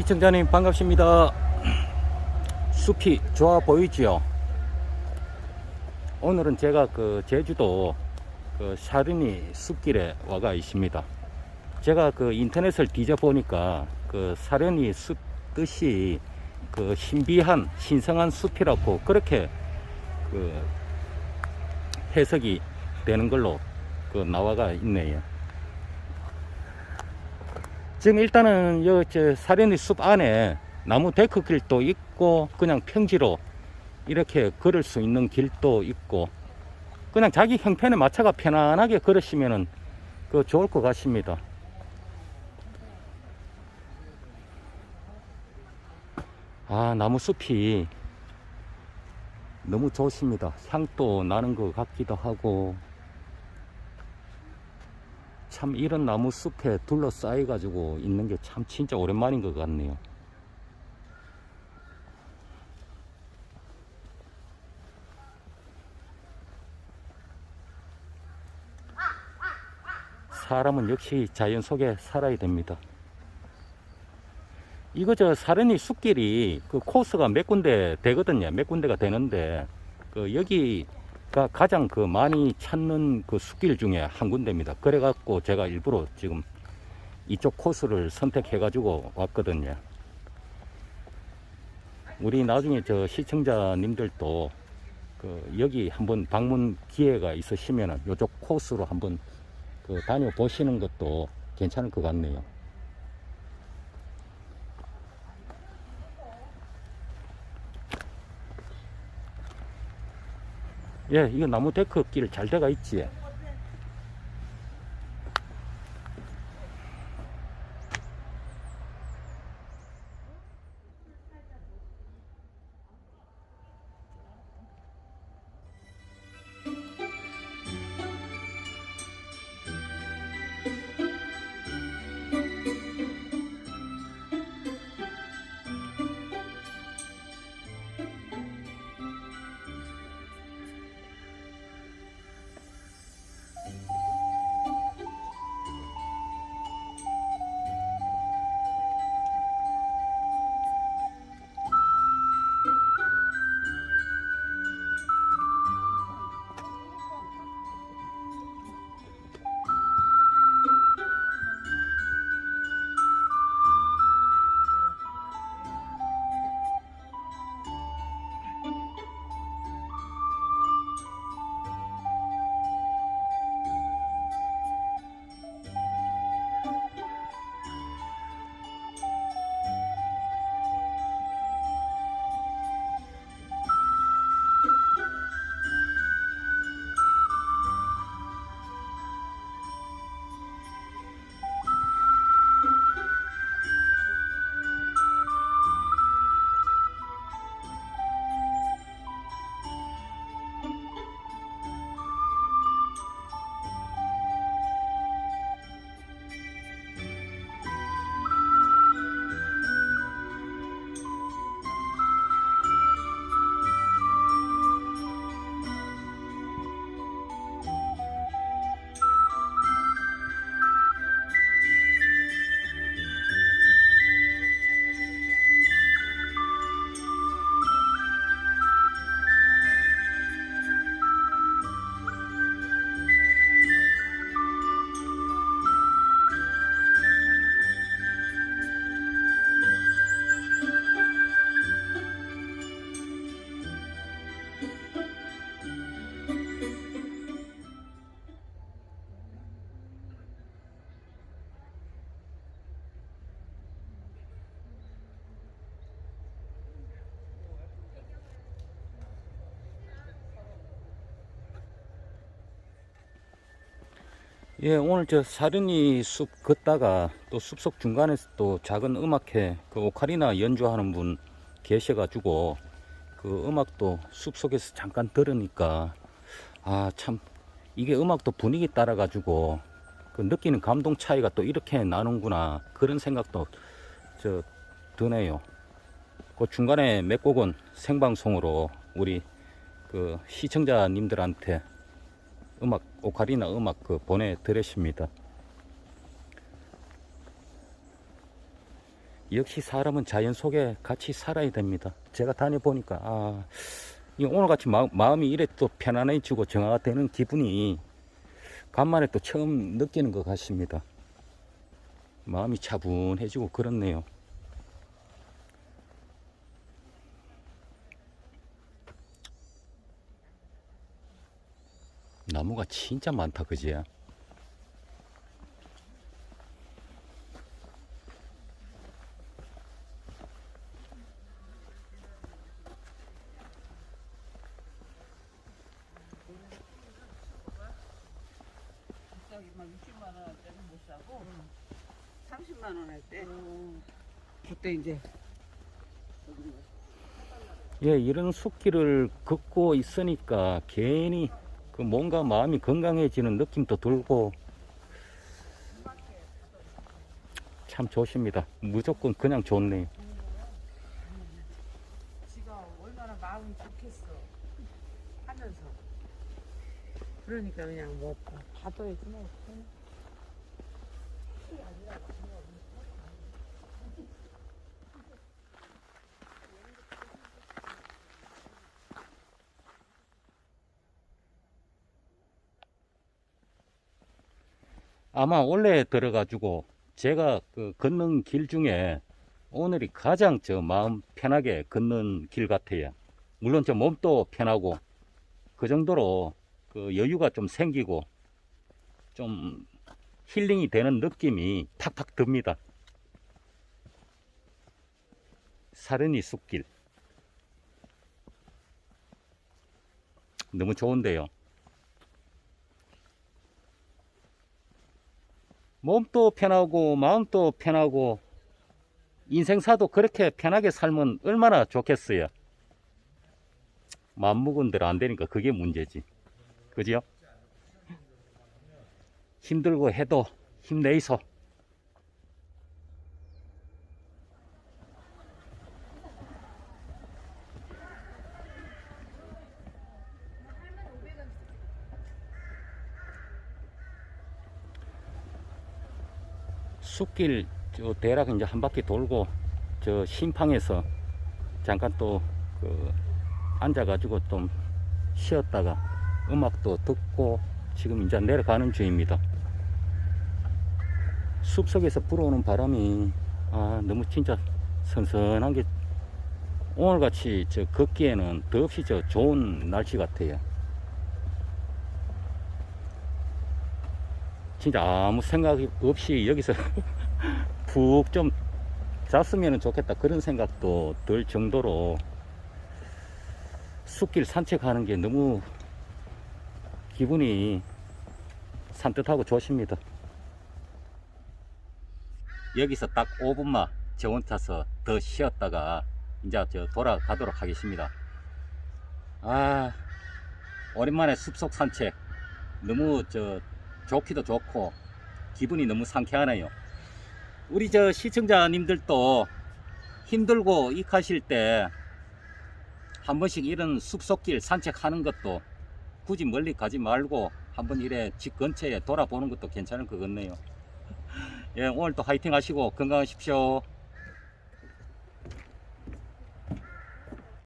시청자님 반갑습니다. 숲이 좋아 보이지요? 오늘은 제가 그 제주도 그 샤르니 숲길에 와가 있습니다. 제가 그 인터넷을 뒤져 보니까 그 사려니 숲 뜻이 그 신비한 신성한 숲이라고 그렇게 그 해석이 되는 걸로 그 나와가 있네요. 지금 일단은 여저 사려니 숲 안에 나무 데크 길도 있고 그냥 평지로 이렇게 걸을 수 있는 길도 있고 그냥 자기 형편에 맞춰가 편안하게 걸으시면은 그 좋을 것 같습니다. 아 나무 숲이 너무 좋습니다. 향도 나는 것 같기도 하고 참 이런 나무 숲에 둘러싸여 가지고 있는 게 참 진짜 오랜만인 것 같네요. 사람은 역시 자연 속에 살아야 됩니다. 이거 저 사려니 숲길이 그 코스가 몇 군데 되거든요. 몇 군데가 되는데 그 여기 가 가장 그 많이 찾는 그 숲길 중에 한 군데입니다. 그래갖고 제가 일부러 지금 이쪽 코스를 선택해가지고 왔거든요. 우리 나중에 저 시청자님들도 그 여기 한번 방문 기회가 있으시면은 이쪽 코스로 한번 그 다녀보시는 것도 괜찮을 것 같네요. 예, 이거 나무 데크 길 잘 돼가 있지. 예, 오늘 저 사려니 숲 걷다가 또 숲속 중간에 또 작은 음악회 그 오카리나 연주하는 분 계셔가지고 그 음악도 숲속에서 잠깐 들으니까 아 참 이게 음악도 분위기 따라 가지고 그 느끼는 감동 차이가 또 이렇게 나는구나 그런 생각도 저 드네요. 그 중간에 몇 곡은 생방송으로 우리 그 시청자님들한테 음악 오카리나 음악 그 보내드렸습니다. 역시 사람은 자연 속에 같이 살아야 됩니다. 제가 다녀보니까, 아, 이 오늘같이 마, 마음 이 이래 또 편안해지고 정화가 되는 기분이 간만에 또 처음 느끼는 것 같습니다. 마음이 차분해지고 그렇네요. 나무가 진짜 많다, 그지? 막 60만 원할 때는 못 사고 30만 원 할 때. 그때 이제 예, 이런 숲길을 걷고 있으니까 괜히 그 뭔가 마음이 건강해지는 느낌도 들고 참 좋습니다. 무조건 그냥 좋네요. 지가 얼마나 마음이 좋겠어 하면서 그러니까 그냥 뭐 받아야지 뭐 아마 원래 들어가지고 제가 그 걷는 길 중에 오늘이 가장 저 마음 편하게 걷는 길 같아요. 물론 저 몸도 편하고 그 정도로 그 여유가 좀 생기고 좀 힐링이 되는 느낌이 팍팍 듭니다. 사른이 숲길. 너무 좋은데요. 몸도 편하고 마음도 편하고 인생사도 그렇게 편하게 살면 얼마나 좋겠어요. 마음먹은 대로 안 되니까 그게 문제지. 그지요? 힘들고 해도 힘내이소. 숲길 저 대략 이제 한 바퀴 돌고 저 심팡에서 잠깐 또 그 앉아가지고 좀 쉬었다가 음악도 듣고 지금 이제 내려가는 중입니다. 숲 속에서 불어오는 바람이 아 너무 진짜 선선한 게 오늘같이 저 걷기에는 더없이 저 좋은 날씨 같아요. 진짜 아무 생각 없이 여기서 푹 좀 잤으면 좋겠다 그런 생각도 들 정도로 숲길 산책하는 게 너무 기분이 산뜻하고 좋습니다. 여기서 딱 5분만 정원 타서 더 쉬었다가 이제 저 돌아가도록 하겠습니다. 아 오랜만에 숲속 산책 너무 저 좋기도 좋고 기분이 너무 상쾌하네요. 우리 저 시청자님들도 힘들고 익하실 때 한 번씩 이런 숲속길 산책하는 것도 굳이 멀리 가지 말고 한번 이래 집 근처에 돌아보는 것도 괜찮을 것 같네요. 예, 오늘도 화이팅 하시고 건강하십시오.